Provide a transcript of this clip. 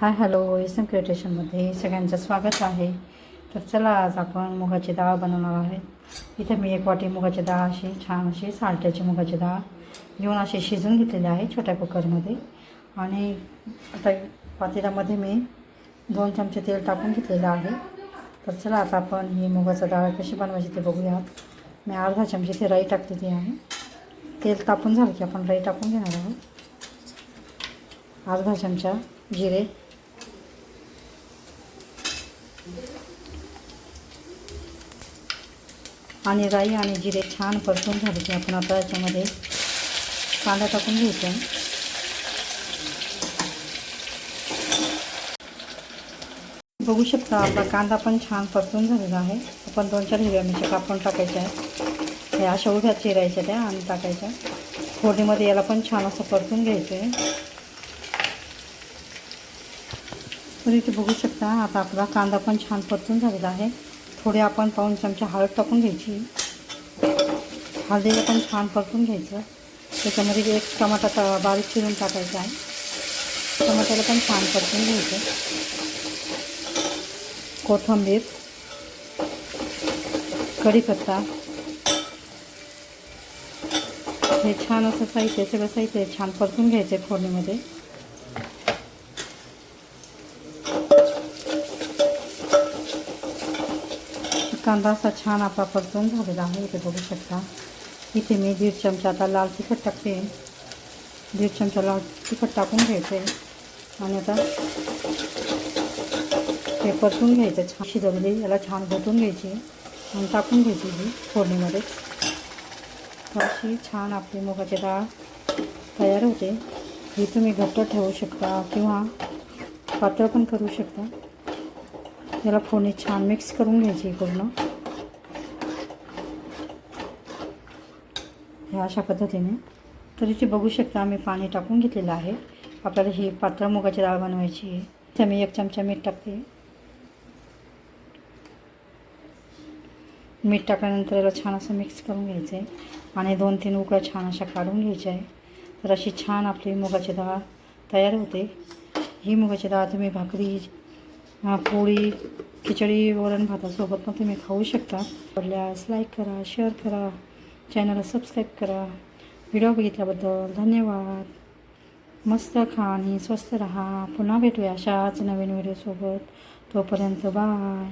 Hi hello S क्रिएटेशनमध्ये सगळ्यांचं स्वागत आहे. तर चला आज आपण मुगाची डाळ बनवणार आहे इथे मी एक वाटी मुगाची डाळ अशी छान अशी साल्ट्याची मुगाची डाळ घेऊन अशी शिजून घेतलेली आहे छोट्या कुकरमध्ये. आणि आता पातेल्यामध्ये मी दोन चमचे तेल टाकून घेतलेलं आहे. तर चला आता आपण ही मुगाचा डाळ कशी बनवायची ते बघूयात. मी अर्धा चमचे ते राई टाकलेली आहे. तेल तापून झालं की आपण राई टाकून घेणार आहोत. अर्धा चमचा जिरे आणि राई आणि जिरे छान परतून झाले की आपण आता याच्यामध्ये कांदा टाकून घ्यायचा बघू शकता आपला कांदा पण छान परतून झालेला आहे. आपण दोन चार हिरव्या मिरच्या कापून टाकायच्या आहेत. हे अशा उभ्या चिरायच्या त्या आणि टाकायच्या. फोडणीमध्ये याला पण छान असं परतून घ्यायचं आहे तर इथे बघू शकता. आता आपला कांदा पण छान परतून झालेला आहे. थोडे आपण पाऊन चमचा हळद टाकून घ्यायची. हळदीला पण छान परतून घ्यायचं. त्याच्यामध्ये एक टमाटा बारीक चिरून टाकायचा आहे. टमाट्याला पण छान परतून घ्यायचं. कोथिंबीर कढीपत्ता. हे छान असं साहित्य सगळं साहित्य छान परतून घ्यायचं आहे फोडणीमध्ये. कांदा असा छान आपला परतून झालेला आहे इथे बघू शकता. इथे मी दीड चमचा आता लाल तिखट टाकते. दीड चमचा लाल तिखट टाकून घ्यायचं. आहे आणि आता हे परतून घ्यायचं छान. शिजवली याला छान घोटून घ्यायची आणि टाकून घ्यायची ही फोडणीमध्ये. तर अशी छान आपली मुगाची डाळ तयार होते. ही तुम्ही घट्ट ठेवू शकता किंवा पातळ पण करू शकता. याला फोने छान मिक्स करून घ्यायची पूर्ण. ह्या अशा पद्धतीने. तर इथे बघू शकता आम्ही पाणी टाकून घेतलेलं आहे. आपल्याला ही पात्र मुगाची डाळ बनवायची आहे. इथे मी एक चमचा मीठ टाकते. मीठ टाकल्यानंतर याला छान असं मिक्स करून घ्यायचं आहे आणि दोन तीन उकळ्या छान अशा काढून घ्यायच्या आहे. तर अशी छान आपली मुगाची डाळ तयार होते. ही मुगाची डाळ तुम्ही भाकरी पोळी खिचडी वरण भातासोबत पण तुम्ही खाऊ शकता. आवडल्यास लाईक करा शेअर करा चॅनलला सबस्क्राईब करा. व्हिडिओ बघितल्याबद्दल धन्यवाद. मस्त खा आणि स्वस्त राहा. पुन्हा भेटूया अशाच नवीन व्हिडिओसोबत तोपर्यंत बाय